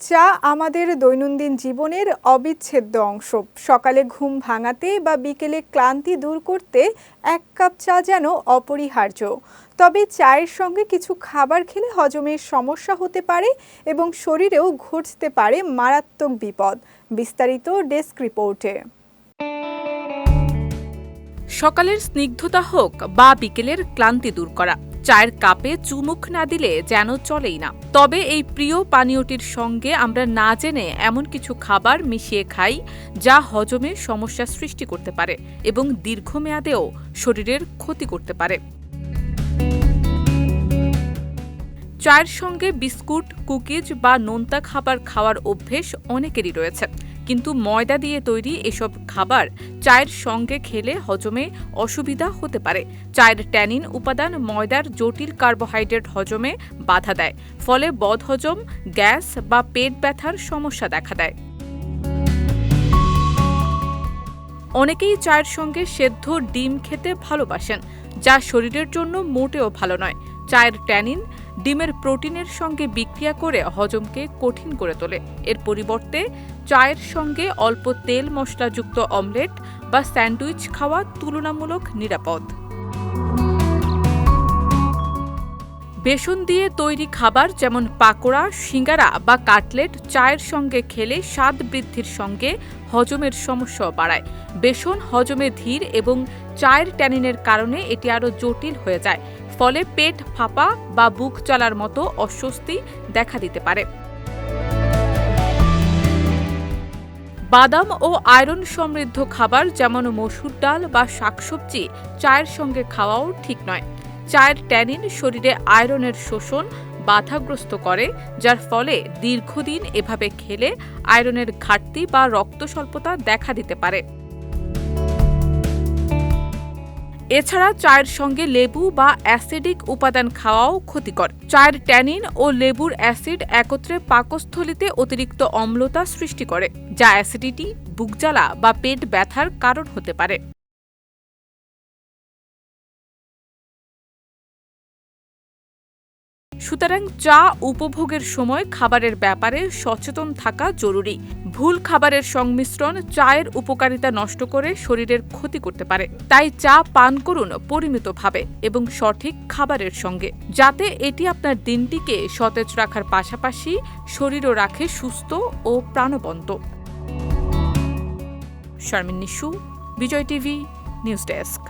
চা আমাদের দৈনন্দিন জীবনের অবিচ্ছেদ্য অংশ। সকালে ঘুম ভাঙাতে বা বিকেলে ক্লান্তি দূর করতে এক কাপ চা যেন অপরিহার্য। তবে চায়ের সঙ্গে কিছু খাবার খেলে হজমের সমস্যা হতে পারে এবং শরীরেও ঘটতে পারে মারাত্মক বিপদ। বিস্তারিত ডেস্ক রিপোর্টে। সকালের স্নিগ্ধতা হোক বা বিকেলের ক্লান্তি দূর করা। চায়ের কাপে চুমুক না দিলে যেন চলেই না। তবে এই প্রিয় পানীয়টির সঙ্গে আমরা না জেনে এমন কিছু খাবার মিশিয়ে খাই যা হজমে সমস্যা সৃষ্টি করতে পারে এবং দীর্ঘমেয়াদেও শরীরের ক্ষতি করতে পারে। চায়ের সঙ্গে বিস্কুট, কুকিজ বা নোনতা খাবার খাওয়ার অভ্যেস অনেকেরই রয়েছে। কিন্তু ময়দা দিয়ে তৈরি এসব খাবার চায়ের সঙ্গে খেলে হজমে অসুবিধা হতে পারে। চায়ের ট্যানিন উপাদান ময়দার জটিল কার্বোহাইড্রেট হজমে বাধা দেয়, ফলে বদহজম, গ্যাস বা পেট ব্যথার সমস্যা দেখা দেয়। অনেকেই চায়ের সঙ্গে সেদ্ধ ডিম খেতে ভালোবাসেন, যা শরীরের জন্য মোটেও ভালো নয়। চায়ের ট্যানিন ডিমের প্রোটিনের সঙ্গে বিক্রিয়া করে হজমকে কঠিন করে তোলে। এর পরিবর্তে চায়ের সঙ্গে অল্প তেল মশলাযুক্ত অমলেট বা স্যান্ডউইচ খাওয়া তুলনামূলক নিরাপদ। বেসন দিয়ে তৈরি খাবার যেমন পাকোড়া, সিঙ্গারা বা কাটলেট চায়ের সঙ্গে খেলে স্বাদ বৃদ্ধির সঙ্গে হজমের সমস্যাও বাড়ায়। বেসন হজমে ধীর এবং চায়ের ট্যানিনের কারণে এটি আরও জটিল হয়ে যায়, ফলে পেট ফাঁপা বা বুক চলার মতো অস্বস্তি দেখা দিতে পারে। বাদাম ও আয়রন সমৃদ্ধ খাবার যেমন মসুর ডাল বা শাকসবজি চায়ের সঙ্গে খাওয়াও ঠিক নয়। চায়ের ট্যানিন শরীরে আয়রনের শোষণ বাধাগ্রস্ত করে, যার ফলে দীর্ঘদিন এভাবে খেলে আয়রনের ঘাটতি বা রক্ত স্বল্পতা দেখা দিতে পারে। এছাড়া চায়ের সঙ্গে লেবু বা অ্যাসিডিক উপাদান খাওয়াও ক্ষতিকর। চায়ের ট্যানিন ও লেবুর অ্যাসিড একত্রে পাকস্থলিতে অতিরিক্ত অম্লতা সৃষ্টি করে, যা অ্যাসিডিটি বুকজ্বালা বা পেট ব্যথার কারণ হতে পারে। সুতরাং চা উপভোগের সময় খাবারের ব্যাপারে সচেতন থাকা জরুরি। ভুল খাবারের সংমিশ্রণ চায়ের উপকারিতা নষ্ট করে শরীরের ক্ষতি করতে পারে। তাই চা পান করুন পরিমিতভাবে এবং সঠিক খাবারের সঙ্গে। যাতে এটি আপনার দিনটিকে সতেজ রাখার পাশাপাশি শরীরও রাখে সুস্থ ও প্রাণবন্ত। Sharmin Nishu, Bijoy TV, news desk.